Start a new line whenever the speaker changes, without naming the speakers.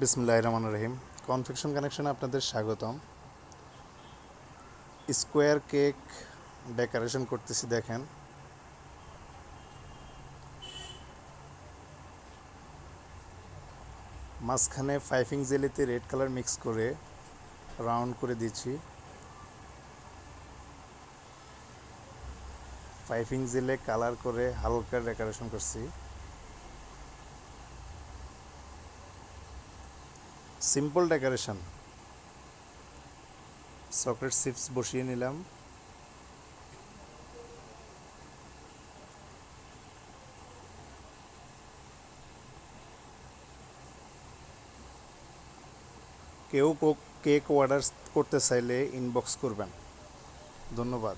বিসমুল্লাহ রহমান রহিম কনফেকশন কানেকশনে আপনাদের স্বাগতম। স্কোয়ার কেক ডেকোরেশন করতেছি, দেখেন। মাঝখানে ফাইফিং জেলিতে রেড কালার মিক্স করে রাউন্ড করে দিচ্ছি। ফাইফিং জেলে কালার করে হালকা ডেকোরেশন করছি। সিম্পল ডেকোরেশন চকলেট চিপস বসিয়ে নিলাম। কেউ কেক অর্ডার করতে চাইলে ইনবক্স করবেন। ধন্যবাদ।